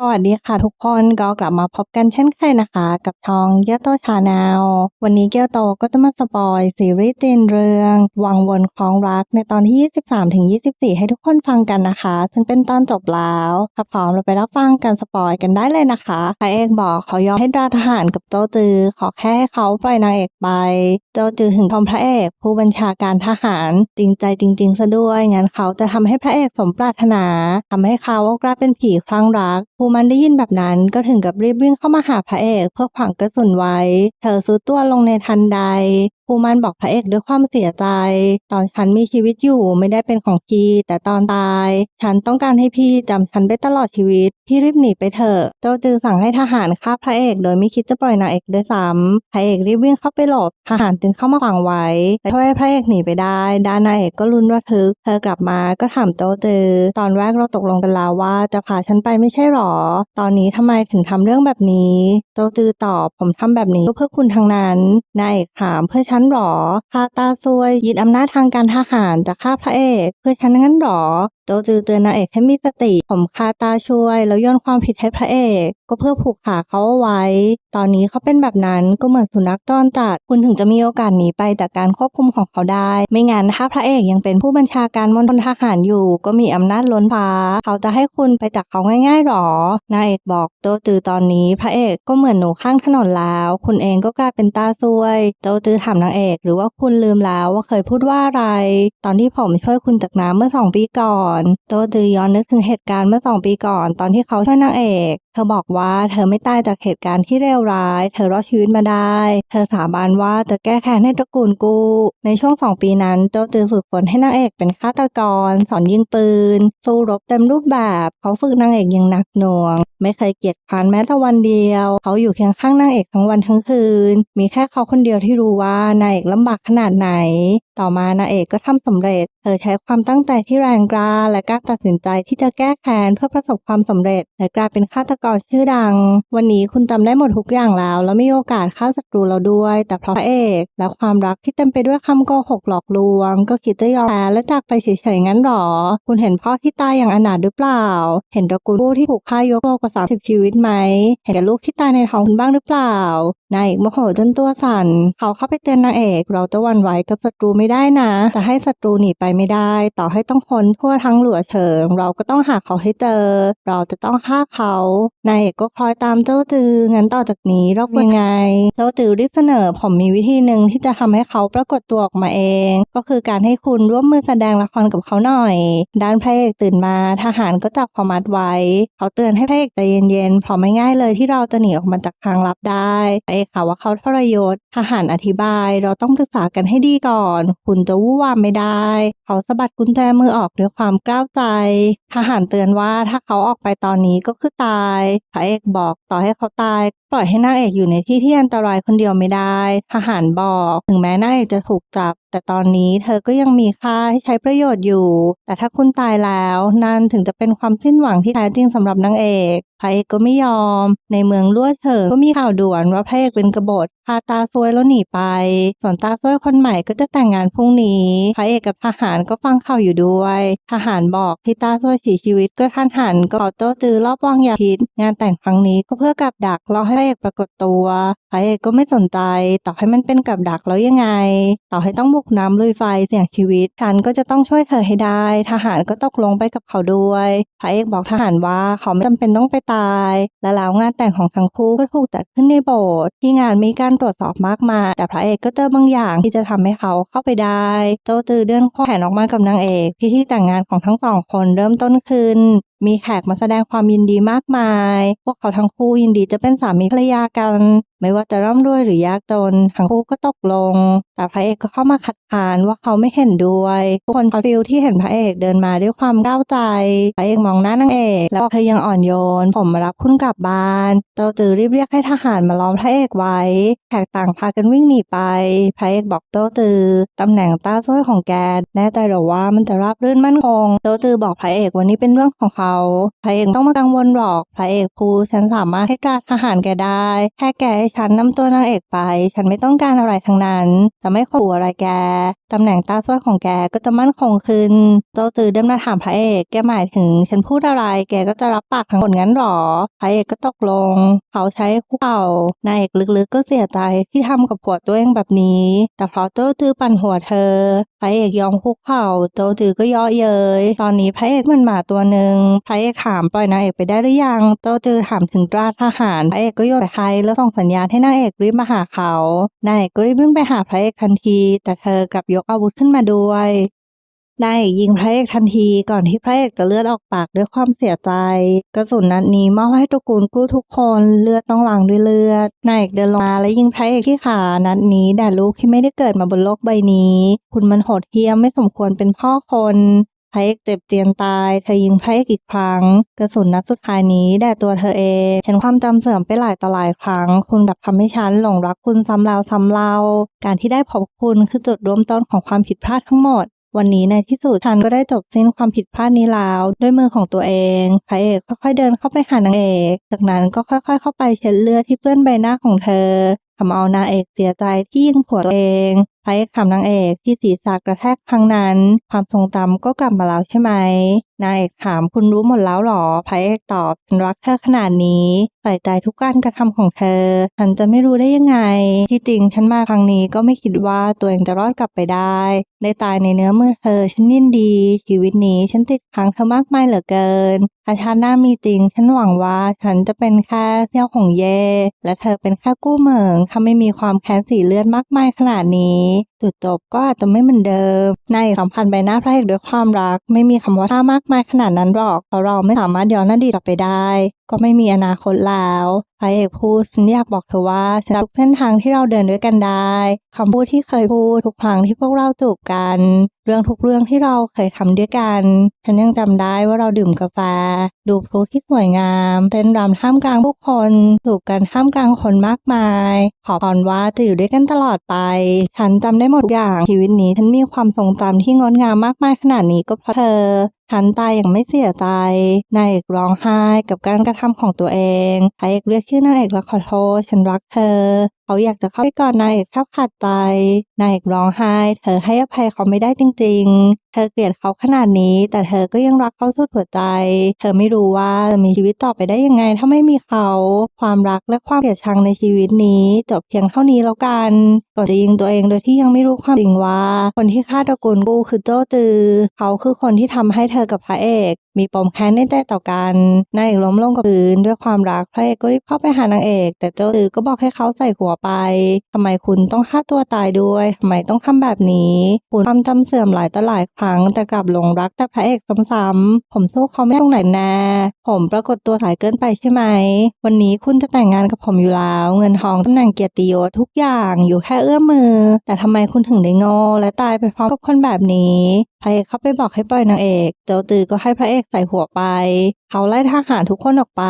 สวัสดีค่ะทุกคนก็กลับมาพบกันเช่นเคยนะคะ กับช่องเกียวโตชาแนลวันนี้เกียวโตก็จะมาสปอยซีรีส์จีนเรื่อง วังวนคลองรักในตอนที่ 23ถึง24 ให้ทุกคนฟังกันนะคะ ซึ่งเป็นตอนจบแล้วถ้าพร้อมเราไปรับฟังกันสปอยกันได้เลยนะคะพระเอกบอกเขายอมให้ราทหารกับโจจือ ขอแค่ให้เขาปล่อยนางเอกไป โจจือถึงทอมพระเอก ผู้บัญชาการทหารจริงใจจริง ๆ ซะด้วยงั้นเขาจะทำให้พระเอกสมปรารถนาทำให้เขากลายเป็นผีคลั่งรักูมันได้ยินแบบนั้นก็ถึงกับรีบวิ่งเข้ามาหาพระเอกเพื่อขวางกระสุนไว้ เธอซุดตัวลงในทันใดภูมันบอกพระเอกด้วยความเสียใจ ตอนฉันมีชีวิตอยู่ไม่ได้เป็นของพี่ แต่ตอนตาย ฉันต้องการให้พี่จำฉันไปตลอดชีวิต พี่รีบหนีไปเถอะโจจือสั่งให้ทหารฆ่าพระเอกโดยไม่คิดจะปล่อยนางเอกด้วยซ้ำพระเอกรีบวิ่งเข้าไปหลบทหารจึงเข้ามาขวางไว้แต่ช่วยให้พระเอกหนีไปได้ ด้านนางเอกก็ลุ้นระทึก เธอกลับมาก็ถามโจจือ ตอนแรกเราตกลงกันแล้วว่าจะพาฉันไปไม่ใช่หรอ ตอนนี้ทำไมถึงทำเรื่องแบบนี้โจจือตอบผมทำแบบนี้ก็เพื่อคุณทั้งนั้น นายเอกถามเพื่อฉันันหรอคาตาซวยยึดอำนาจทางการทหารจากข้าพระเอก เพื่อฉันงั้นหรอโจจือเตือนนางเอกให้มีสติ ผมคาตาช่วย แล้วโยนความผิดให้พระเอก ก็เพื่อผูกขาเขาเอาไว้ ตอนนี้เขาเป็นแบบนั้นก็เหมือนสุนัขจรจัด คุณถึงจะมีโอกาสหนีไปจากการควบคุมของเขาได้ ไม่งั้นถ้าพระเอกยังเป็นผู้บัญชาการมณฑลทหารอยู่ ก็มีอำนาจล้นฟ้า เขาจะให้คุณไปจากเขาง่ายๆหรอนายเอกบอกโจจือตอนนี้พระเอกก็เหมือนหนูข้างถนนแล้ว คุณเองก็กลายเป็นตาซวย โจจือถามนางเอก หรือว่าคุณลืมแล้วว่าเคยพูดว่าอะไร ตอนที่ผมช่วยคุณจากน้ำเมื่อสองปีก่อน โตจือย้อนนึกถึงเหตุการณ์เมื่อสองปีก่อน ตอนที่เขาช่วยนางเอก ธอบอกว่าเธอไม่ตายจากเหตุการณ์ที่เลวร้าย เธอรอดชีวิตมาได้ เธอสาบานว่าจะแก้แค้นให้ตระกูลกู ในช่วงสองปีนั้นโจจือฝึกฝนให้นางเอกเป็นฆาตกร สอนยิงปืน สู้รบเต็มรูปแบบ เขาฝึกนางเอกอย่างหนักหน่วง ไม่เคยเกียจคร้านแม้แต่วันเดียว เขาอยู่เคียงข้างนางเอกทั้งวันทั้งคืน มีแค่เขาคนเดียวที่รู้ว่านางเอกลำบากขนาดไหน ต่อมานางเอกก็ทำสำเร็จ เธอใช้ความตั้งใจที่แรงกล้าและกล้าตัดสินใจที่จะแก้แค้นเพื่อประสบความสำเร็จ และกลายเป็นฆาตกรชื่อดัง วันนี้คุณจำได้หมดทุกอย่างแล้ว แล้วมีโอกาสฆ่าศัตรูเราด้วย แต่เพราะพระเอกและความรักที่เต็มไปด้วยคำโกหกหลอกลวง ก็คิดจะยอมแพ้และจากไปเฉยๆงั้นหรอ คุณเห็นพ่อที่ตายอย่างอนาถหรือเปล่า เห็นตระกูลผู้ที่ถูกฆ่ายกโลกกว่า30ชีวิตไหมเห็นลูกที่ตายในท้องคุณบ้างหรือเปล่านายเอกโมโหจนตัวสั่น เขาเข้าไปเตือนนางเอก เราจะวันไหวกับศัตรูไม่ได้นะ จะให้ศัตรูหนีไปไม่ได้ ต่อให้ต้องค้นทั่วทั้งหลัวเฉิง เราก็ต้องหาเขาให้เจอ เราจะต้องฆ่าเขา นายเอกก็คล้อยตามเจ้าจือ งั้นต่อจากนี้เราควรไง เจ้าจือรีบเสนอ ผมมีวิธีหนึ่งที่จะทำให้เขาปรากฏตัวออกมาเอง ก็คือการให้คุณร่วมมือแสดงละครกับเขาหน่อย ด้านพระเอกตื่นมาทหารก็จับเขามัดไว้ เขาเตือนให้พระเอกใจเย็นๆเพราะไม่ง่ายเลยที่เราจะหนีออกมาจากทางลับได้ค่ะว่าเขาทรยศทหารอธิบาย เราต้องปรึกษากันให้ดีก่อน คุณจะวู่วามไม่ได้ เขาสะบัดกุญแจมือออกด้วยความกล้าวใจ ทหารเตือนว่าถ้าเขาออกไปตอนนี้ก็คือตายพระเอกบอกต่อให้เขาตายปล่อยให้นางเอกอยู่ในที่ที่อันตรายคนเดียวไม่ได้ ทหารบอก ถึงแม้นางเอกจะถูกจับ แต่ตอนนี้เธอก็ยังมีค่าให้ใช้ประโยชน์อยู่ แต่ถ้าคุณตายแล้วนั่นถึงจะเป็นความสิ้นหวังที่แท้จริงสำหรับนางเอกพระเอกก็ไม่ยอม ในเมืองลวดเถิงก็มีข่าวด่วนว่าพระเอกเป็นกบฏพาตาซวยแล้วหนีไป ส่วนตาซวยคนใหม่ก็จะแต่งงานพรุ่งนี้ พระเอกกับทหารก็ฟังข่าวอยู่ด้วย ทหารบอกที่ตาซวยเสียชีวิตก็ท่านหันก็โต้จือรอบวางยาพิษ งานแต่งครั้งนี้ก็เพื่อกับดักรอให้พระเอกปรากฏตัวพระเอกก็ไม่สนใจ ต่อให้มันเป็นกับดักแล้วยังไง ต่อให้ต้องบุกน้ำลุยไฟเสี่ยงชีวิตฉันก็จะต้องช่วยเธอให้ได้ ทหารก็ตกลงไปกับเขาด้วยพระเอกบอกทหารว่าเขาไม่จำเป็นต้องไปตาย และแล้วงานแต่งของทั้งคู่ก็ถูกจัดขึ้นในโบสถ์ที่งานมีการตรวจสอบมากมายแต่พระเอกก็เจอบางอย่างที่จะทำให้เขาเข้าไปได้โจจือเดินข้อแขนออกมากับนางเอกพิธีแต่งงานของทั้งสองคนเริ่มต้นขึ้นมีแขกมาแสดงความยินดีมากมาย พวกเขาทั้งคู่ยินดีจะเป็นสามีภรรยากันไม่ว่าจะร่ำรวยหรือยากจนทั้งคู่ก็ตกลง แต่พระเอกก็เข้ามาขัดขานว่าเขาไม่เห็นด้วยทุกคนฟิลที่เห็นพระเอกเดินมาด้วยความเก้าวใจ พระเอกมองหน้านางเอก แล้วกเธอยังอ่อนโยน ผมมารับคุณกลับบ้านเจ้าจือรีบเรียกให้ทหารมาล้อมพระเอกไว้แขกต่างพากันวิ่งหนีไป พระเอกบอกโตตือตำแหน่งต้าซ้อยของแกแน่ใจหรอว่ามันจะราบรื่นมั่นคงโตตือบอกพระเอกวันนี้เป็นเรื่องของเขา พระเอกต้องมากังวลหรอก พระเอกพูฉันสามารถให้การทหารแกได้ แค่แกฉันนำตัวนางเอกไป ฉันไม่ต้องการอะไรทั้งนั้นจะไม่ขู่อะไรแกตำแหน่งตาสวยของแกก็จะมั่นคงขึ้นโจตือเดินมาถามพระเอกแกหมายถึง ฉันพูดอะไรแกก็จะรับปากทั้งหมดงั้นหรอพระเอกก็ตกลง เขาใช้คุกเข่านายเอกลึกๆก็เสียใจที่ทำกับผัวตัวเองแบบนี้ แต่เพราะโจตือปั่นหัวเธอพระเอกยอมคุกเข่าโจตือก็ย่อเย้ยตอนนี้พระเอกมันหมาตัวหนึ่งพระเอกถามปล่อยนางเอกไปได้หรือยังโจตือถามถึงตราทหารพระเอกก็โยนไปให้แล้วส่งสัญญาณให้นางเอกรีบมาหาเขา นางเอกก็รีบวิ่งไปหาพระเอกทันที แต่เธอกลับยกอาวุธขึ้นมาด้วยนายเอกยิงพระเอกทันทีก่อนที่พระเอกจะเลือดออกปากด้วยความเสียใจ กระสุนนัดนี้มอบให้ตระกูลกู้ทุกคนเลือดต้องล้างด้วยเลือดนายเอกเดินลงมาและยิงพระเอกที่ขานัดนี้แด่ลูกที่ไม่ได้เกิดมาบนโลกใบนี้ คุณมันโหดเหี้ยมไม่สมควรเป็นพ่อคน พระเอกเจ็บเจียนตาย เธอยิงพระเอกอีกครั้ง กระสุนนัดสุดท้ายนี้แด่ตัวเธอเองฉันความจำเสื่อมไปหลายต่อหลายครั้ง คุณกลับทำให้ฉันหลงรักคุณซ้ำแล้วซ้ำเล่า การที่ได้พบคุณคือจุดเริ่มต้นของความผิดพลาดทั้งหมดวันนี้ในที่สุดฉันก็ได้จบสิ้นความผิดพลาดนี้แล้ว ด้วยมือของตัวเองพระเอกค่อยๆเดินเข้าไปหานางเอก จากนั้นก็ค่อยๆ เข้าไปเช็ดเลือดที่เปื้อนใบหน้าของเธอทำเอานางเอกเสียใจที่ยิงผัวตัวเอง พระเอกถามนางเอกที่ศีรษะกระแทกครั้งนั้น ความทรงจำก็กลับมาแล้วใช่ไหมนางเอกถามคุณรู้หมดแล้วหรอพระเอกตอบฉันรักเธอขนาดนี้ใส่ใจทุกการกระทำของเธอ ฉันจะไม่รู้ได้ยังไง ที่จริงฉันมาครั้งนี้ก็ไม่คิดว่าตัวเองจะรอดกลับไปได้ได้ตายในเนื้อมือเธอฉันยินดี ชีวิตนี้ฉันติดค้างเธอมากมายเหลือเกินถ้าชาติหน้ามีจริง ฉันหวังว่าฉันจะเป็นแค่เสี้ยวของเย่และเธอเป็นแค่กู้เหมิงถ้าไม่มีความแค้นสีเลือดมากมายขนาดนี้ me จุดจบก็อาจจะไม่เหมือนเดิมในสัมพันธ์ใบหน้าพระเอกด้วยความรัก ไม่มีคำว่าถ้ามากมายขนาดนั้นหรอกเพราะเราไม่สามารถย้อนอดีตกลับไปได้ ก็ไม่มีอนาคตแล้วพระเอกพูดฉันอยากบอกเธอว่าฉันทุกเส้นทางที่เราเดินด้วยกันได้คำพูดที่เคยพูดทุกครั้งที่พวกเราจูบกัน เรื่องทุกเรื่องที่เราเคยทำด้วยกัน ฉันยังจำได้ว่าเราดื่มกาแฟ ดูพลุที่สวยงามเต้นรำท่ามกลางผู้คนจูบกันท่ามกลางคนมากมาย ขอพรว่าจะอยู่ด้วยกันตลอดไป ฉันจำได้หมดทุกอย่างชีวิตนี้ฉันมีความทรงจำที่งดงามมากมายขนาดนี้ก็เพราะเธอ ฉันตายอย่างไม่เสียใจ นายเอกร้องไห้กับการกระทำของตัวเองพระเอกเรียกชื่อนางเอกและขอโทษ ฉันรักเธอ เขาอยากจะเข้าไปก่อดนายเอกแทบขาดใจ นายเอกร้องไห้ เธอให้อภัยเขาไม่ได้จริง ๆ เธอเกลียดเขาขนาดนี้ แต่เธอก็ยังรักเขาสุดหัวใจ เธอไม่รู้ว่าจะมีชีวิตต่อไปได้ยังไงถ้าไม่มีเขา ความรักและความเกลียดชังในชีวิตนี้ จบเพียงเท่านี้แล้วกันก่อนจะยิงตัวเองโดยที่ยังไม่รู้ความจริงว่า คนที่ฆ่าตระกูลกูคือโจ้จือ เขาคือคนที่ทำให้เธธอกับพระเอก มีปมแค้นในใจต่อกันนายเอกล้มลงกับพื้นด้วยความรักพระเอกก็รีบเข้าไปหานางเอก แต่โจ้จือก็บอกให้เขาใส่หัวไปทำไมคุณต้องฆ่าตัวตายด้วยทำไมต้องทำแบบนี้คุณความจำเสื่อมหลายต่อหลายครั้ง แต่กลับหลงรักแต่พระเอกซ้ำๆผมสู้เขาไม่ตรงไหนแน่ผมปรากฏตัวสายเกินไปใช่ไหม วันนี้คุณจะแต่งงานกับผมอยู่แล้ว เงินทองตำแหน่งเกียรติยศทุกอย่างอยู่แค่เอื้อมมือ แต่ทำไมคุณถึงได้โง่และตายไปพร้อมกับคนแบบนี้พระเอกเข้าไปบอกให้ปล่อยนางเอกโจตือก็ให้พระเอกใส่หัวไป เขาไล่ทหารทุกคนออกไป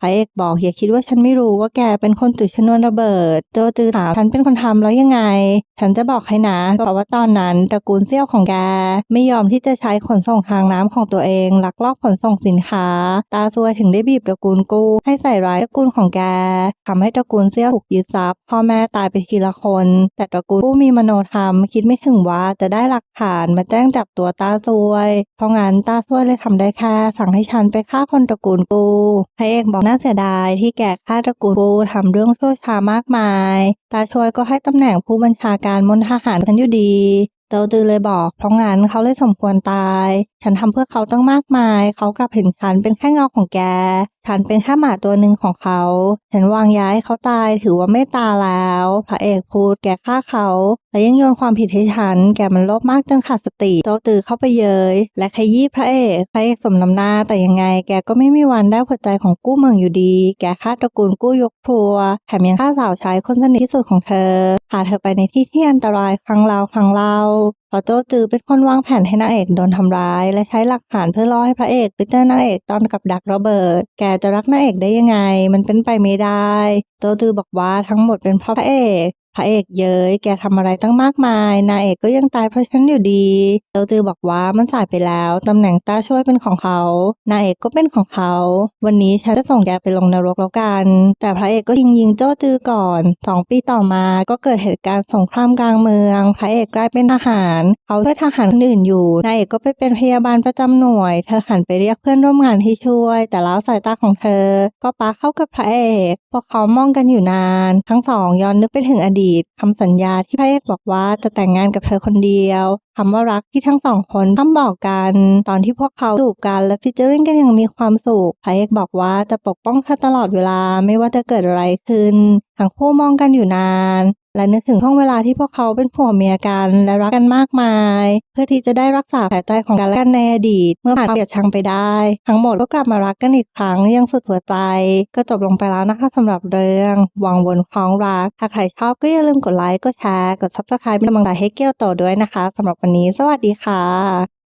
พระเอกบอกอย่าคิดว่าฉันไม่รู้ว่าแกเป็นคนจุดชนวนระเบิด โจตือถามฉันเป็นคนทำแล้วยังไง ฉันจะบอกให้นะเพราะว่าตอนนั้นตระกูลเซี่ยวของแก ไม่ยอมที่จะใช้ขนส่งทางน้ำของตัวเองลักลอบขนส่งสินค้า ตาซวยถึงได้บีบตระกูลกู้ ให้ใส่ร้ายตระกูลของแกทำให้ตระกูลเซี่ยวถูกยึดทรัพย์พ่อแม่ตายไปทีละคน แต่ตระกูลกู้มีมโนธรรม คิดไม่ถึงว่าจะได้หลักฐานมาแจ้งจับตัวตาซวย เพราะงั้นตาซวยเลยทำได้ยค่สั่งให้ฉันไปฆ่าคนตระกูลกูพระเอกบอกน่าเสียดายที่แกฆ่าตระกูลกูทำเรื่องชั่วช้ามากมาย ตาช่วยก็ให้ตำแหน่งผู้บัญชาการมณฑหารฉันอยู่ดี เจ้าจือเลยบอกเพราะงั้นเขาเลยสมควรตาย ฉันทำเพื่อเขาตั้งมากมาย เขากลับเห็นฉันเป็นแค่เงาของแก ฉันเป็นแค่หมาตัวหนึ่งของเขา ฉันวางย้ายเขาตายถือว่าไม่ตาแล้ว พระเอกพูดแกฆ่าเขา และยังโยนความผิดให้ฉัน แกมันโลภมากจนขาดสติ โตตือเข้าไปเยยและขยี้พระเอก พระเอกสมน้ำหน้าแต่ยังไง แกก็ไม่มีวันได้หัวใจของกู้เมืองอยู่ดี แกฆ่าตระกูลกู้ยกครัว แถมยังฆ่าสาวใช้คนสนิทที่สุดของเธอพาเธอไปในที่ที่อันตรายครั้งแล้วครั้งเล่า เพราะโจจือเป็นคนวางแผนให้นางเอกโดนทำร้าย และใช้หลักฐานเพื่อล่อให้พระเอกไปเจอนางเอกตอนกับดักโรเบิร์ต แกจะรักนางเอกได้ยังไง มันเป็นไปไม่ได้ โจจือบอกว่าทั้งหมดเป็นเพราะพระเอก พระเอกเย้ยแกทำอะไรตั้งมากมาย นางเอกก็ยังตายเพราะฉันอยู่ดีโจจือบอกว่ามันสายไปแล้วตำแหน่งต้าช่วยเป็นของเขา นางเอกก็เป็นของเขา วันนี้ฉันจะส่งแกไปลงนรกแล้วกัน แต่พระเอกก็ยิงยิงโจจือก่อนสองปีต่อมาก็เกิดเหตุการณ์สงครามกลางเมือง พระเอกกลายเป็นทหาร เขาช่วยทหารคนอื่นอยู่ นายเอกก็ไปเป็นพยาบาลประจำหน่วย เธอหันไปเรียกเพื่อนร่วมงานที่ช่วย แต่แล้วสายตาของเธอ ก็ปาเข้ากับพระเอกพวกเขามองกันอยู่นาน ทั้งสองย้อนนึกไปถึงอดีตคำสัญญาที่พระเอกบอกว่าจะแต่งงานกับเธอคนเดียวคำว่ารักที่ทั้งสองคนต้องบอกกัน ตอนที่พวกเขาจูบกันและฟิชเจอริงกันอย่างมีความสุขพระเอกบอกว่าจะปกป้องเธอตลอดเวลาไม่ว่าจะเกิดอะไรขึ้น ทั้งคู่มองกันอยู่นาน และนึกถึงช่วงเวลาที่พวกเขาเป็นผัวเมียกันและรักกันมากมาย เพื่อที่จะได้รักษาแผลใจของกันและกันในอดีต เมื่อผ่านเกลียดชังไปได้ ทั้งหมดก็กลับมารักกันอีกครั้งยังสุดหัวใจ ก็จบลงไปแล้วนะคะสำหรับเรื่องวังวนคล้องรัก ถ้าใครชอบก็อย่าลืมกดไลค์กดแชร์กด subscribe เป็นกำลังใจให้เกี้ยวโตด้วยนะคะสำหรับวันนี้ สวัสดีค่ะ